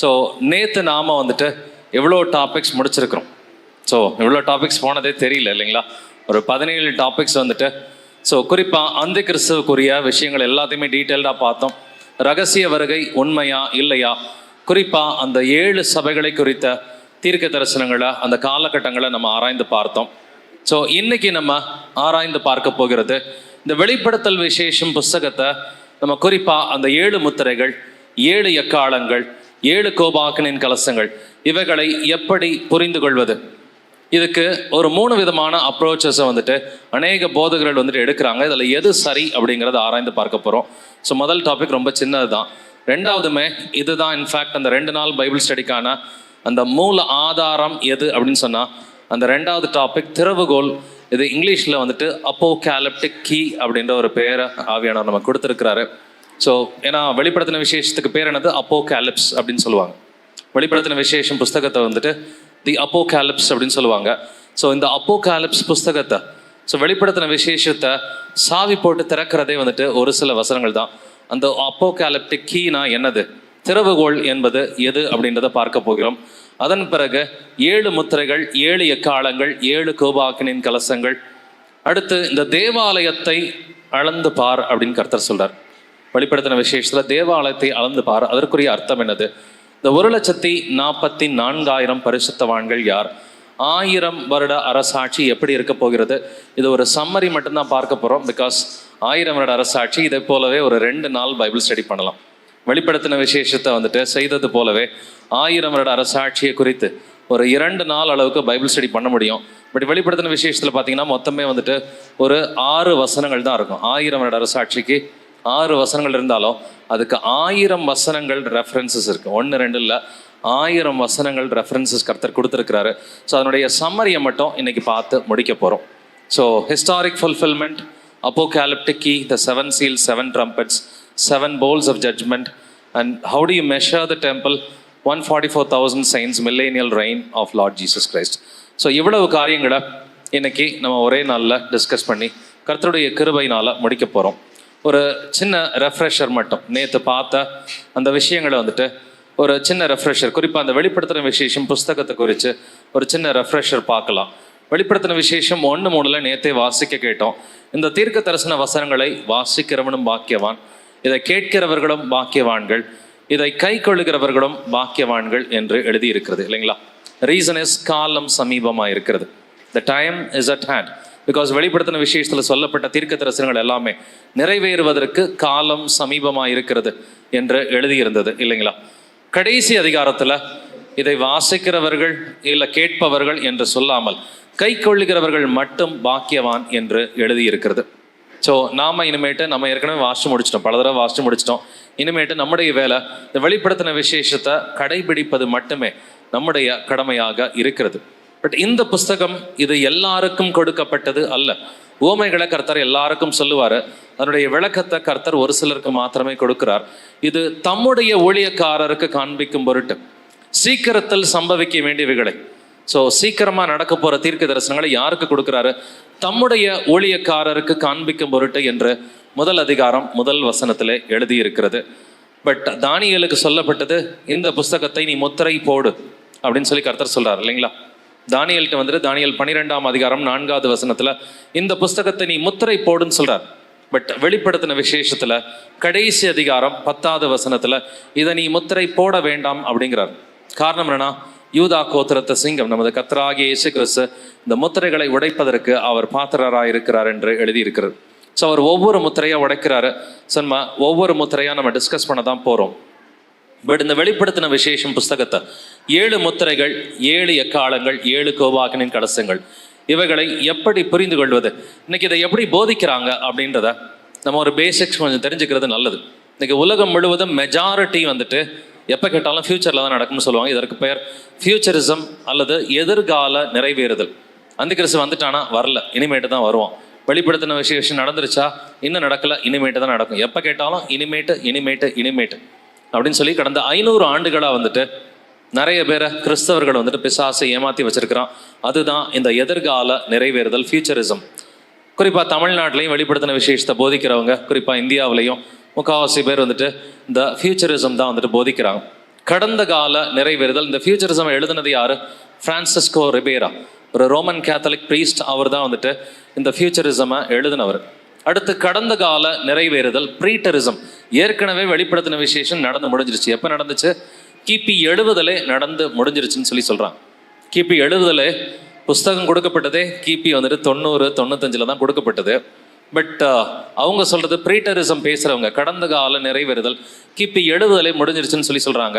So நேற்று நாம் வந்துட்டு எவ்வளோ டாபிக்ஸ் முடிச்சிருக்கிறோம். ஸோ எவ்வளோ டாபிக்ஸ் போனதே தெரியல இல்லைங்களா? ஒரு பதினேழு டாபிக்ஸ் வந்துட்டு ஸோ குறிப்பாக அந்த கிறிஸ்துவுக்குரிய விஷயங்கள் எல்லாத்தையுமே டீட்டெயில்டாக பார்த்தோம். ரகசிய வருகை உண்மையா இல்லையா? குறிப்பாக அந்த ஏழு சபைகளை குறித்த தீர்க்க தரிசனங்களை அந்த காலகட்டங்களை நம்ம ஆராய்ந்து பார்த்தோம். ஸோ இன்னைக்கு நம்ம ஆராய்ந்து பார்க்க போகிறது இந்த வெளிப்படுத்தல் விசேஷம் புஸ்தகத்தை நம்ம குறிப்பாக அந்த ஏழு முத்திரைகள் ஏழு எக்காலங்கள் ஏழு கோபாக்கனின் கலசங்கள். இவைகளை எப்படி புரிந்து கொள்வது? இதுக்கு ஒரு மூணு விதமான அப்ரோச்சஸை வந்துட்டு அநேக போதகர்கள் வந்துட்டு எடுக்கிறாங்க. இதில் எது சரி அப்படிங்கிறத ஆராய்ந்து பார்க்க போகிறோம் ஸோ முதல் டாபிக் ரொம்ப சின்னது தான் ரெண்டாவதுமே இதுதான் இன்ஃபேக்ட் அந்த ரெண்டு நாள் பைபிள் ஸ்டடிக்கான அந்த மூல ஆதாரம் எது அப்படின்னு சொன்னால் அந்த ரெண்டாவது டாபிக் திறவுகோல் இது இங்கிலீஷில் வந்துட்டு அப்போ கேலப்டிக் கீ அப்படின்ற ஒரு பேரை ஆவியானவர் நம்ம கொடுத்துருக்கிறாரு. ஸோ ஏன்னா வெளிப்படுத்தின விசேஷத்துக்கு பேர் என்னது? அப்போ கேலிப்ஸ் அப்படின்னு சொல்லுவாங்க. வெளிப்படுத்தின விசேஷம் புஸ்தகத்தை வந்துட்டு தி அப்போ கேலிப்ஸ் அப்படின்னு சொல்லுவாங்க. ஸோ இந்த அப்போ கேலிப்ஸ் புஸ்தகத்தை ஸோ வெளிப்படுத்தின விசேஷத்தை சாவி போட்டு திறக்கிறதே வந்துட்டு ஒரு சில வசனங்கள் தான். அந்த அப்போ கேலப்டிக் கீனா என்னது? திறவுகோள் என்பது எது அப்படின்றத பார்க்க போகிறோம். அதன் பிறகு ஏழு முத்திரைகள் ஏழு எக்காலங்கள் ஏழு கோபாக்கினின் கலசங்கள். அடுத்து இந்த தேவாலயத்தை அளந்து பார் அப்படின்னு கர்த்தர் சொல்றார். வெளிப்படுத்தின விசேஷத்தில் தேவாலயத்தை அளந்து பார். அதற்குரிய அர்த்தம் என்னது? இந்த ஒரு லட்சத்தி நாற்பத்தி நான்காயிரம் பரிசுத்தவான்கள் யார்? ஆயிரம் வருட அரசாட்சி எப்படி இருக்க போகிறது? இது ஒரு சம்மரி மட்டும்தான் பார்க்க போகிறோம் பிகாஸ் ஆயிரம் வருட அரசாட்சி இதை போலவே ஒரு ரெண்டு நாள் பைபிள் ஸ்டடி பண்ணலாம். வெளிப்படுத்தின விசேஷத்தை வந்துட்டு செய்தது போலவே ஆயிரம் வருட அரசாட்சியை குறித்து ஒரு இரண்டு நாள் அளவுக்கு பைபிள் ஸ்டடி பண்ண முடியும். பட் வெளிப்படுத்தின விசேஷத்தில் பார்த்தீங்கன்னா மொத்தமே வந்துட்டு ஒரு ஆறு வசனங்கள் தான் இருக்கும். ஆயிரம் வருட அரசாட்சிக்கு ஆறு வசனங்கள் இருந்தாலும் அதுக்கு ஆயிரம் வசனங்கள் ரெஃபரன்சஸ் இருக்குது ஒன்று ரெண்டு இல்லை. ஆயிரம் வசனங்கள் ரெஃபரன்சஸ் கர்த்தர் கொடுத்துருக்கிறாரு. ஸோ அதனுடைய சம்மரியை மட்டும் இன்றைக்கி பார்த்து முடிக்க போகிறோம் ஸோ ஹிஸ்டாரிக் ஃபுல்ஃபில்மெண்ட் அப்போ கேலப்டிக்கி the seven seal seven trumpets seven bowls of judgment and how do you measure the temple one forty four thousand signs millennial reign of Lord Jesus Christ so இவ்வளவு காரியங்களை இன்றைக்கி நம்ம ஒரே நாளில் discuss பண்ணி கர்த்தருடைய கிருபையினால முடிக்க போகிறோம் ஒரு சின்ன ரெஃப்ரெஷர் மட்டும். நேற்று பார்த்த அந்த விஷயங்களை வந்துட்டு ஒரு சின்ன ரெஃப்ரெஷர் குறிப்பாக அந்த வெளிப்படுத்தின விசேஷம் புஸ்தகத்தை குறித்து ஒரு சின்ன ரெஃப்ரெஷர் பார்க்கலாம். வெளிப்படுத்தின விசேஷம் ஒன்று மூணில் நேற்றே வாசிக்க கேட்டோம். இந்த தீர்க்க தரிசன வசனங்களை வாசிக்கிறவனும் பாக்கியவான். இதை கேட்கிறவர்களும் பாக்கியவான்கள். இதை கை கொள்ளுகிறவர்களும் பாக்கியவான்கள் என்று எழுதியிருக்கிறது இல்லைங்களா? ரீசன் இஸ் காலம் சமீபமாக இருக்கிறது the time is at hand because வெளிப்படுத்தின விஷயத்தில் சொல்லப்பட்ட தீர்க்க தரிசனங்கள் எல்லாமே நிறைவேறுவதற்கு காலம் சமீபமாக இருக்கிறது என்று எழுதியிருந்தது இல்லைங்களா? கடைசி அதிகாரத்தில் இதை வாசிக்கிறவர்கள் இல்லை கேட்பவர்கள் என்று சொல்லாமல் கை கொள்ளுகிறவர்கள் மட்டும் பாக்கியவான் என்று எழுதியிருக்கிறது. ஸோ நாம இனிமேட்டு நம்ம ஏற்கனவே வாசிச்சு முடிச்சிட்டோம். பல தடவை வாசிச்சு முடிச்சிட்டோம். இனிமேட்டு நம்முடைய வேலை இந்த வெளிப்படுத்தின விசேஷத்தை கடைபிடிப்பது மட்டுமே நம்முடைய கடமையாக இருக்கிறது. பட் இந்த புஸ்தகம் இது எல்லாருக்கும் கொடுக்கப்பட்டது அல்ல. ஓமைகளை கர்த்தர் எல்லாருக்கும் சொல்லுவார். அதனுடைய விளக்கத்தை கர்த்தர் ஒரு சிலருக்கு மாத்திரமே கொடுக்கிறார். இது தம்முடைய ஊழியக்காரருக்கு காண்பிக்கும் பொருட்டு. சீக்கிரத்தில் சம்பவிக்க வேண்டியவைகளை ஸோ சீக்கிரமாக நடக்க போகிற தீர்க்க தரிசனங்களை யாருக்கு கொடுக்குறாரு? தம்முடைய ஊழியக்காரருக்கு காண்பிக்கும் பொருட்டு என்று முதல் அதிகாரம் முதல் வசனத்தில் எழுதியிருக்கிறது. பட் தானியலுக்கு சொல்லப்பட்டது இந்த புஸ்தகத்தை நீ முத்திரை போடு. அப்படின்னு சொல்லி கர்த்தர் சொல்கிறார் இல்லைங்களா? தானியல்கிட்ட வந்துட்டு தானியல் பன்னிரெண்டாம் அதிகாரம் நான்காவது வசனத்தில் இந்த புஸ்தகத்தை நீ முத்திரை போடுன்னு சொல்கிறார் பட் வெளிப்படுத்தின விசேஷத்தில் கடைசி அதிகாரம் பத்தாவது வசனத்தில் இதை நீ முத்திரை போட வேண்டாம் அப்படிங்கிறார். காரணம் என்னன்னா யூதா கோத்திரத்த சிங்கம் நமது கத்தராகிய இயேசு கிறிஸ்து இந்த முத்திரைகளை உடைப்பதற்கு அவர் பாத்திரராக இருக்கிறார் என்று எழுதியிருக்கிறது. ஸோ அவர் ஒவ்வொரு முத்திரையாக உடைக்கிறாரு. சன்மா ஒவ்வொரு முத்திரையாக நம்ம டிஸ்கஸ் பண்ண தான் போகிறோம் பட் இந்த வெளிப்படுத்தின விசேஷம் புஸ்தகத்தை ஏழு முத்திரைகள் ஏழு எக்காலங்கள் ஏழு கோபாகனின் கலசங்கள் இவைகளை எப்படி புரிந்து கொள்வது இன்னைக்கு இதை எப்படி போதிக்கிறாங்க அப்படின்றத நம்ம ஒரு பேசிக்ஸ் கொஞ்சம் தெரிஞ்சுக்கிறது நல்லது. இன்னைக்கு உலகம் முழுவதும் மெஜாரிட்டி வந்துட்டு எப்போ கேட்டாலும் ஃபியூச்சரில் தான் நடக்கும்னு சொல்லுவாங்க. இதற்கு பெயர் ஃபியூச்சரிசம் அல்லது எதிர்கால நிறைவேறுதல். அந்த கிறிஸ்து வந்துட்டானா? வரல. இனிமேட்டு தான் வருவோம் வெளிப்படுத்தின விசேஷம் நடந்துருச்சா? இன்னும் நடக்கல. இனிமேட்டு தான் நடக்கும். எப்போ கேட்டாலும் இனிமேட்டு இனிமேட்டு இனிமேட்டு. அப்படின்னு சொல்லி கடந்த ஐநூறு ஆண்டுகளாக வந்துட்டு நிறைய பேரை கிறிஸ்தவர்கள் வந்துட்டு பிசாசை ஏமாத்தி வச்சிருக்கிறான். அதுதான் இந்த எதிர்கால நிறைவேறுதல் ஃபியூச்சரிசம் குறிப்பாக தமிழ்நாட்டிலையும் வெளிப்படுத்தின விசேஷத்தை போதிக்கிறவங்க குறிப்பாக இந்தியாவிலையும் முக்கால்வாசி பேர் வந்துட்டு இந்த ஃபியூச்சரிசம் தான் வந்துட்டு போதிக்கிறாங்க. கடந்த கால நிறைவேறுதல் இந்த ஃபியூச்சரிசம் எழுதுனது யாரு? பிரான்சிஸ்கோ ரிபேரா ஒரு ரோமன் கேத்தலிக் ப்ரீஸ்ட் அவர் தான் வந்துட்டு இந்த ஃபியூச்சரிசமை எழுதினவர். அடுத்து கடந்த கால நிறைவேறுதல் ப்ரீட்டரிசம் ஏற்கனவே வெளிப்படுத்தின விசேஷம் நடந்து முடிஞ்சிருச்சு. எப்போ நடந்துச்சு? கிபி எழுபதிலே நடந்து முடிஞ்சிருச்சுன்னு சொல்லி சொல்கிறாங்க கிபி எழுபதிலே புஸ்தகம் கொடுக்கப்பட்டதே கிபி வந்துட்டு தொண்ணூறு தொண்ணூத்தஞ்சில் தான் கொடுக்கப்பட்டது. பட் uh, அவங்க சொல்கிறது ப்ரீட்டரிசம் பேசுகிறவங்க கடந்த கால நிறைவேறுதல் கிபி எழுபதிலே முடிஞ்சிருச்சுன்னு சொல்லி சொல்கிறாங்க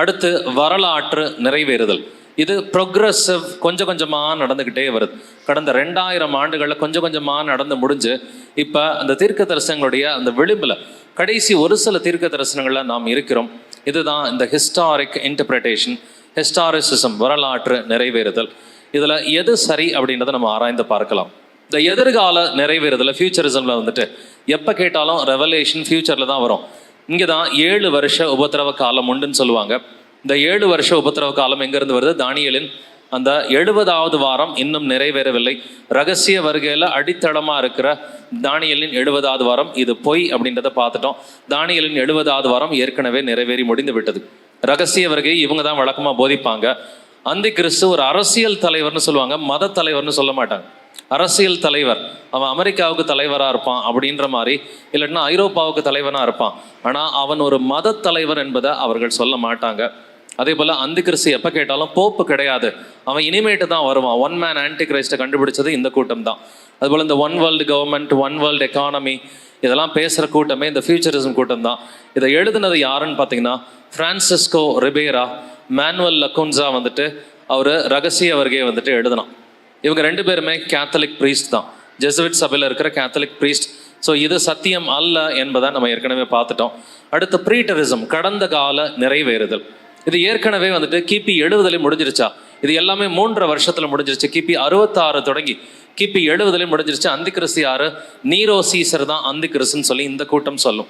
அடுத்து வரலாற்று நிறைவேறுதல். இது ப்ரொக்ரஸிவ் கொஞ்சம் கொஞ்சமாக நடந்துக்கிட்டே வருது. கடந்த ரெண்டாயிரம் ஆண்டுகளில் கொஞ்சம் கொஞ்சமாக நடந்து முடிஞ்சு இப்போ அந்த தீர்க்க தரிசனங்களுடைய அந்த விளிம்பில் கடைசி ஒரு சில தீர்க்க தரிசனங்களில் நாம் இருக்கிறோம். இதுதான் இந்த ஹிஸ்டாரிக் இன்டர்பிரிட்டேஷன் ஹிஸ்டாரிசிசம் வரலாற்று நிறைவேறுதல். இதில் எது சரி அப்படின்றத நம்ம ஆராய்ந்து பார்க்கலாம். இந்த எதிர்கால நிறைவேறுதல் ஃபியூச்சரிசமில் வந்துட்டு எப்போ கேட்டாலும் ரெவலேஷன் ஃபியூச்சரில் தான் வரும். இங்கே தான் ஏழு வருஷ உபத்திரவ காலம் உண்டுன்னு சொல்லுவாங்க. இந்த ஏழு வருஷ உபத்திரவ காலம் எங்கேருந்து வருது? தானியலின் அந்த எழுபதாவது வாரம் இன்னும் நிறைவேறவில்லை. ரகசிய வருகையில் அடித்தளமாக இருக்கிற தானியலின் எழுபதாவது வாரம் இது பொய் அப்படின்றத பார்த்துட்டோம். தானியலின் எழுபதாவது வாரம் ஏற்கனவே நிறைவேறி முடிந்து விட்டது. ரகசிய வருகை இவங்க தான் வழக்கமாக போதிப்பாங்க. அந்த கிறிஸ்து ஒரு அரசியல் தலைவர்னு சொல்லுவாங்க. மத தலைவர்னு சொல்ல மாட்டாங்க. அரசியல் தலைவர். அவன் அமெரிக்காவுக்கு தலைவராக இருப்பான் அப்படின்ற மாதிரி இல்லைன்னா ஐரோப்பாவுக்கு தலைவனாக இருப்பான். ஆனால் அவன் ஒரு மத தலைவர் என்பதை அவர்கள் சொல்ல மாட்டாங்க. அதே போல் அந்த கிறிஸ்து எப்போ கேட்டாலும் போப்பு கிடையாது. அவன் இனிமேட்டு தான் வருவான். ஒன் மேன் ஆன்டி கிரைஸ்ட்டை கண்டுபிடிச்சது இந்த கூட்டம் தான் அதுபோல் இந்த one world government one world economy இதெல்லாம் பேசுகிற கூட்டமே இந்த ஃபியூச்சரிசம் கூட்டம் தான் இதை எழுதுனது யாருன்னு பார்த்தீங்கன்னா ஃப்ரான்சிஸ்கோ ரிபேரா மேனுவல் லக்குன்ஸா வந்துட்டு அவர் ரகசிய வருகையை வந்துட்டு எழுதினான். இவங்க ரெண்டு பேருமே கேத்தலிக் ப்ரீஸ்ட் தான். ஜெசுவிட் சபையில் இருக்கிற கேத்தலிக் ப்ரீஸ்ட் ஸோ இது சத்தியம் அல்ல என்பதை நம்ம ஏற்கனவே பார்த்துட்டோம். அடுத்து ப்ரீட்டரிசம் கடந்த கால நிறைவேறுதல். இது ஏற்கனவே வந்துட்டு கிபி எழுபதுல முடிஞ்சிருச்சா? இது எல்லாமே மூன்றரை வருஷத்துல முடிஞ்சிருச்சு. கிபி அறுபத்தாறு தொடங்கி கிபி எழுபதுல முடிஞ்சிருச்சு. அந்த கிறிஸ்து யாரு? நீரோ சீசர் தான் அந்த கிறிஸ்துன்னு சொல்லி இந்த கூட்டம் சொல்லும்.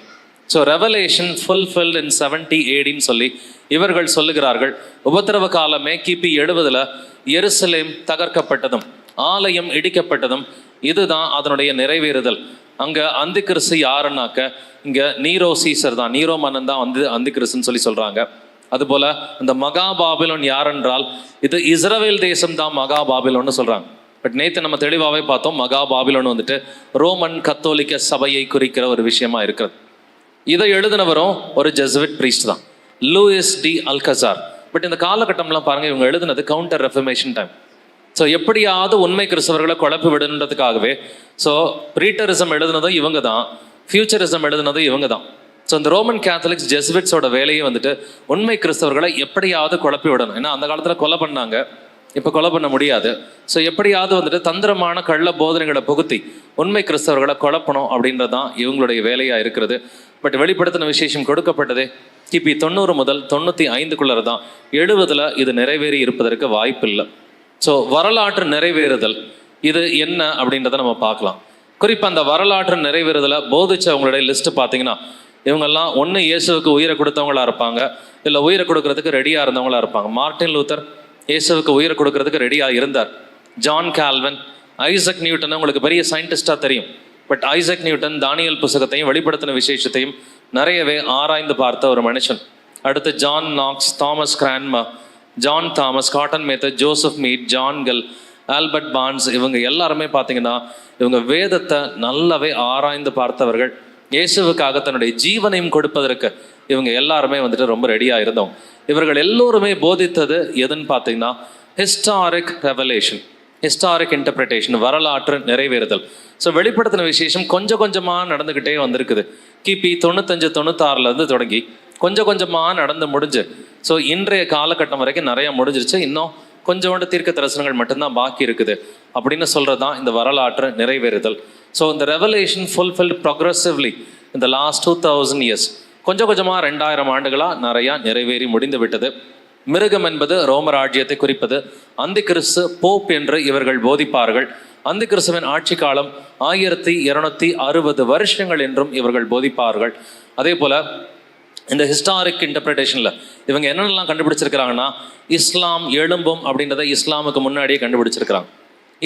So revelation fulfil in seventy ஏடின்னு சொல்லி இவர்கள் சொல்லுகிறார்கள். உபத்திரவ காலமே கிபி எழுபதுல எருசலேம் தகர்க்கப்பட்டதும் ஆலயம் இடிக்கப்பட்டதும் இதுதான் அதனுடைய நிறைவேறுதல். அங்க அந்த கிறிஸ்து யாருன்னாக்க இங்க நீரோ சீசர் தான் நீரோ மன்னன் தான் வந்து அந்த கிறிஸ்துன்னு சொல்லி சொல்றாங்க. அதுபோல் இந்த மகா பாபிலோன் யாரென்றால் இது இஸ்ரவேல் தேசம் தான் மகா பாபிலோன்னு பட் நேற்று நம்ம தெளிவாகவே பார்த்தோம் மகா பாபிலோன் வந்துட்டு ரோமன் கத்தோலிக்க சபையை குறிக்கிற ஒரு விஷயமா இருக்கிறது. இதை எழுதினவரும் ஒரு ஜெசுவிட் பிரீஸ்ட் தான் லூயிஸ் டி அல்கசார் பட் இந்த காலகட்டம்லாம் பாருங்க இவங்க எழுதினது கவுண்டர் ரெஃபர்மேஷன் டைம் ஸோ எப்படியாவது உண்மை கிறிஸ்தவர்களை குழப்பி விடணுன்றதுக்காகவே ஸோ ப்ரீட்டரிசம் எழுதுனதும் இவங்க தான் ஃபியூச்சரிசம் எழுதுனதும் இவங்க தான். ஸோ இந்த ரோமன் கேத்தலிக்ஸ் ஜெசுவிட்ஸோட வேலையை வந்துட்டு உண்மை கிறிஸ்தவர்களை எப்படியாவது குழப்பி விடணும். ஏன்னா அந்த காலத்தில் கொலை பண்ணாங்க. இப்போ கொலை பண்ண முடியாது. ஸோ எப்படியாவது வந்துட்டு தந்திரமான கள்ள போதனைகளை புகுத்தி உண்மை கிறிஸ்தவர்களை குழப்பணும் அப்படின்றது தான் இவங்களுடைய வேலையாக இருக்கிறது. பட் வெளிப்படுத்தின விசேஷம் கொடுக்கப்பட்டதே கிபி தொண்ணூறு முதல் தொண்ணூற்றி ஐந்துக்குள்ளே தான் எழுபதில் இது நிறைவேறி இருப்பதற்கு வாய்ப்பில்லை. ஸோ வரலாற்று நிறைவேறுதல் இது என்ன அப்படின்றத நம்ம பார்க்கலாம். குறிப்பாக அந்த வரலாற்று நிறைவேறுதலை போதிச்சவங்களுடைய லிஸ்ட்டு பார்த்தீங்கன்னா இவங்கெல்லாம் ஒன்று இயேசுவுக்கு உயிரை கொடுத்தவங்களா இருப்பாங்க இல்லை உயிரை கொடுக்கறதுக்கு ரெடியாக இருந்தவங்களா இருப்பாங்க. மார்ட்டின் லூத்தர் இயேசுவுக்கு உயிரை கொடுக்கறதுக்கு ரெடியாக இருந்தார். ஜான் கால்வன் ஐசக் நியூட்டன் உங்களுக்கு பெரிய சயின்டிஸ்டாக தெரியும். பட் ஐசக் நியூட்டன் தானியல் புஸ்தகத்தையும் வெளிப்படுத்தின விசேஷத்தையும் நிறையவே ஆராய்ந்து பார்த்த ஒரு மனுஷன். அடுத்து John Knox Thomas Cranmer John Thomas Cotton Mather Joseph Mede ஜான்கல் Albert Barnes இவங்க எல்லாருமே பார்த்தீங்கன்னா இவங்க வேதத்தை நல்லாவே ஆராய்ந்து பார்த்தவர்கள். இயேசுவுக்காக தன்னுடைய ஜீவனையும் கொடுப்பதற்கு இவங்க எல்லாருமே வந்துட்டு ரொம்ப ரெடியாக இருந்தோம். இவர்கள் எல்லோருமே போதித்தது எதுன்னு பார்த்தீங்கன்னா ஹிஸ்டாரிக் ரெவலேஷன் ஹிஸ்டாரிக் இன்டர்பிரிட்டேஷன் வரலாற்று நிறைவேறுதல். ஸோ வெளிப்படுத்தின விசேஷம் கொஞ்சம் கொஞ்சமாக நடந்துக்கிட்டே வந்திருக்குது. கிபி தொண்ணூத்தஞ்சு தொண்ணூத்தாறுலேருந்து தொடங்கி கொஞ்சம் கொஞ்சமாக நடந்து முடிஞ்சு. ஸோ இன்றைய காலகட்டம் வரைக்கும் நிறையா முடிஞ்சிருச்சு. இன்னும் கொஞ்சோண்டு தீர்க்க தரிசனங்கள் மட்டும்தான் பாக்கி இருக்குது. அப்படின்னு சொல்கிறது தான் இந்த வரலாற்று நிறைவேறுதல். ஸோ இந்த ரெவலேஷன் ஃபுல்ஃபில்ட் ப்ரொக்ரெசிவ்லி இந்த லாஸ்ட் டூ தௌசண்ட் இயர்ஸ் கொஞ்சம் கொஞ்சமாக ரெண்டாயிரம் ஆண்டுகளாக நிறையா நிறைவேறி முடிந்து விட்டது. மிருகம் என்பது ரோம ராஜ்யத்தை குறிப்பது. அந்த கிறிஸ்து போப் என்று இவர்கள் போதிப்பார்கள். அந்த கிறிஸ்துவின் ஆட்சி காலம் ஆயிரத்தி இருநூத்தி அறுபது வருஷங்கள் என்றும் இவர்கள் போதிப்பார்கள். அதே போல இந்த ஹிஸ்டாரிக் இன்டர்பிரிட்டேஷனில் இவங்க என்னென்னலாம் கண்டுபிடிச்சிருக்கிறாங்கன்னா இஸ்லாம் எழும்பும் அப்படின்றத இஸ்லாமுக்கு முன்னாடியே கண்டுபிடிச்சிருக்கிறாங்க.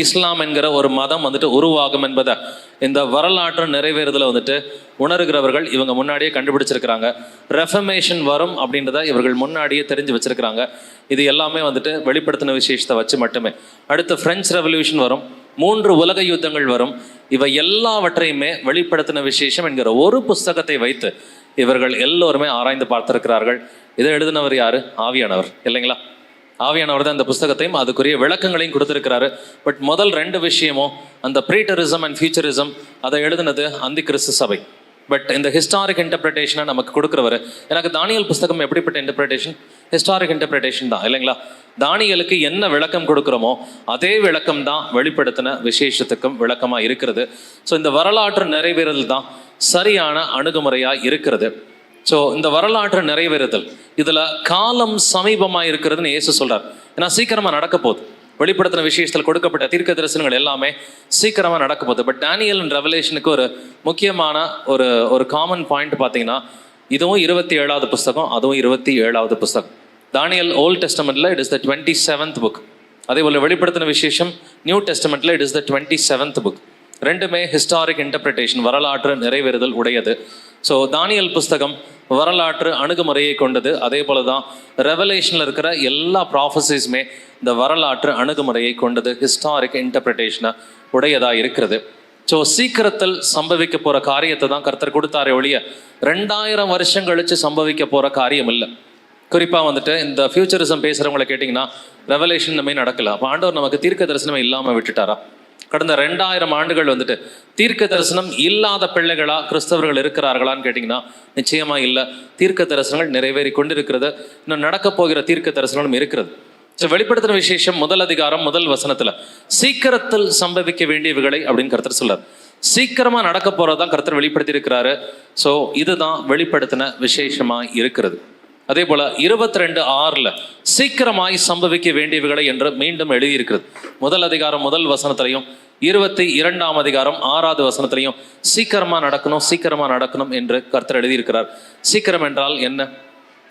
இஸ்லாம் என்கிற ஒரு மதம் வந்துட்டு உருவாகும் என்பதை இந்த வரலாற்று நிறைவேறுதல வந்துட்டு உணர்கிறவர்கள் இவங்க முன்னாடியே கண்டுபிடிச்சிருக்கிறாங்க. ரெஃபர்மேஷன் வரும் அப்படின்றத இவர்கள் முன்னாடியே தெரிஞ்சு வச்சிருக்கிறாங்க. இது எல்லாமே வந்துட்டு வெளிப்படுத்தின விசேஷத்தை வச்சு மட்டுமே. அடுத்து பிரெஞ்சு ரெவல்யூஷன் வரும். மூன்று உலக யுத்தங்கள் வரும். இவை எல்லாவற்றையுமே வெளிப்படுத்தின விசேஷம் என்கிற ஒரு புஸ்தகத்தை வைத்து இவர்கள் எல்லோருமே ஆராய்ந்து பார்த்திருக்கிறார்கள். இதை எழுதினவர் யாரு? ஆவியானவர். இல்லைங்களா? ஆவியானவர் தான் இந்த புஸ்தகத்தையும் அதுக்குரிய விளக்கங்களையும் கொடுத்துருக்கிறாரு. பட் முதல் ரெண்டு விஷயமும் அந்த ப்ரீட்டரிசம் அண்ட் ஃபியூச்சரிசம் அதை எழுதினது அந்தி கிறிஸ்து சபை. பட் இந்த ஹிஸ்டாரிக் இன்டர்பிரிட்டேஷனை நமக்கு கொடுக்குறவர். எனக்கு தானியல் புஸ்தகம் எப்படிப்பட்ட இன்டர்பிரிட்டேஷன் ஹிஸ்டாரிக் இன்டர்பிரிட்டேஷன் தான் இல்லைங்களா? தானியலுக்கு என்ன விளக்கம் கொடுக்குறோமோ அதே விளக்கம் தான் வெளிப்படுத்தின விசேஷத்துக்கும் விளக்கமாக இருக்கிறது. ஸோ இந்த வரலாற்று நிறைவேறல் தான் சரியான அணுகுமுறையாக இருக்கிறது. ஸோ இந்த வரலாற்று நிறைவேறுதல் இதில் காலம் சமீபமாக இருக்கிறதுன்னு இயேசு சொல்கிறார் ஏன்னா சீக்கிரமாக நடக்க போகுது. வெளிப்படுத்தின விஷயத்தில் கொடுக்கப்பட்ட தீர்க்க தரிசனங்கள் எல்லாமே சீக்கிரமாக நடக்க போகுது. பட் டேனியல் அண்ட் ரெவலேஷனுக்கு ஒரு முக்கியமான ஒரு ஒரு காமன் பாயிண்ட் பார்த்தீங்கன்னா இதுவும் இருபத்தி ஏழாவது புஸ்தகம் அதுவும் இருபத்தி ஏழாவது புஸ்தகம். தானியல் old டெஸ்டமெண்ட்டில் it is the twenty seventh book அதே போல் வெளிப்படுத்தின விசேஷம் new டெஸ்டமெண்ட்டில் it is the twenty seventh book ரெண்டுமே ஹிஸ்டாரிக் இன்டர்பிரிட்டேஷன் வரலாற்று நிறைவேறுதல் உடையது. ஸோ தானியல் புஸ்தகம் வரலாற்று அணுகுமுறையை கொண்டது. அதே போல தான் ரெவலேஷனில் இருக்கிற எல்லா ப்ராஃபஸிஸுமே இந்த வரலாற்று அணுகுமுறையை கொண்டது ஹிஸ்டாரிக் இன்டர்பிரிட்டேஷனை உடையதாக இருக்கிறது. ஸோ சீக்கிரத்தில் சம்பவிக்க போகிற காரியத்தை தான் கர்த்தர் கொடுத்தாரே ஒழிய ரெண்டாயிரம் வருஷம் கழித்து சம்பவிக்க போகிற காரியம் இல்லை. குறிப்பாக வந்துட்டு இந்த ஃபியூச்சரிசம் பேசுகிறவங்கள கேட்டிங்கன்னா ரெவலேஷன் நம்ம நடக்கல. அப்போ ஆண்டவர் நமக்கு தீர்க்க தரிசனமே இல்லாமல் விட்டுட்டாரா? கடந்த ரெண்டாயிரம் ஆண்டுகள் வந்துட்டு தீர்க்க தரிசனம் இல்லாத பிள்ளைகளா கிறிஸ்தவர்கள் இருக்கிறார்களான்னு கேட்டிங்கன்னா நிச்சயமா இல்லை. தீர்க்க தரிசனங்கள் நிறைவேறி கொண்டிருக்கிறது. இன்னும் நடக்க போகிற தீர்க்க தரிசனம் இருக்கிறது. ஸோ வெளிப்படுத்தின விசேஷம் முதல் அதிகாரம் முதல் வசனத்தில் சீக்கிரத்தில் சம்பவிக்க வேண்டியவைகளை அப்படின்னு கருத்தர் சொல்றார். சீக்கிரமா நடக்க போறதான் கருத்தர் வெளிப்படுத்தி இருக்கிறாரு ஸோ இதுதான் வெளிப்படுத்தின விசேஷமா இருக்கிறது. அதே போல இருபத்தி ரெண்டு ஆறுல சீக்கிரமாய் சம்பவிக்க வேண்டியவைகளை என்று மீண்டும் எழுதியிருக்கிறது. முதல் அதிகாரம் முதல் வசனத்திலையும் இருபத்தி இரண்டாம் அதிகாரம் ஆறாவது வசனத்திலையும் சீக்கிரமா நடக்கணும் சீக்கிரமா நடக்கணும் என்று கர்த்தர் எழுதியிருக்கிறார். சீக்கிரம் என்றால் என்ன?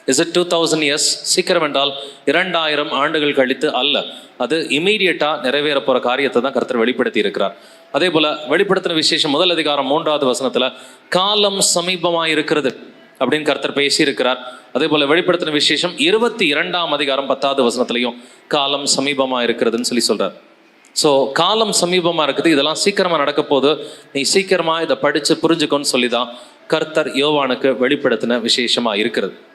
Is it two thousand years சீக்கிரம் என்றால் இரண்டாயிரம் ஆண்டுகள் கழித்து அல்ல. அது இமீடியட்டா நிறைவேற போற காரியத்தை தான் கர்த்தர் வெளிப்படுத்தி இருக்கிறார் அதே போல வெளிப்படுத்தின விசேஷம் முதல் அதிகாரம் மூன்றாவது வசனத்துல காலம் சமீபமாக இருக்கிறது அப்படின்னு கர்த்தர் பேசியிருக்கிறார். அதே போல வெளிப்படுத்தின விசேஷம் இருபத்தி இரண்டாம் அதிகாரம் பத்தாவது வசனத்திலையும் காலம் சமீபமா இருக்கிறதுன்னு சொல்லி சொல்றார். ஸோ காலம் சமீபமா இருக்குது. இதெல்லாம் சீக்கிரமா நடக்க போது நீ சீக்கிரமா இதை படிச்சு புரிஞ்சுக்கோன்னு சொல்லி தான் கர்த்தர் யோவானுக்கு வெளிப்படுத்தின விசேஷமா இருக்கிறது.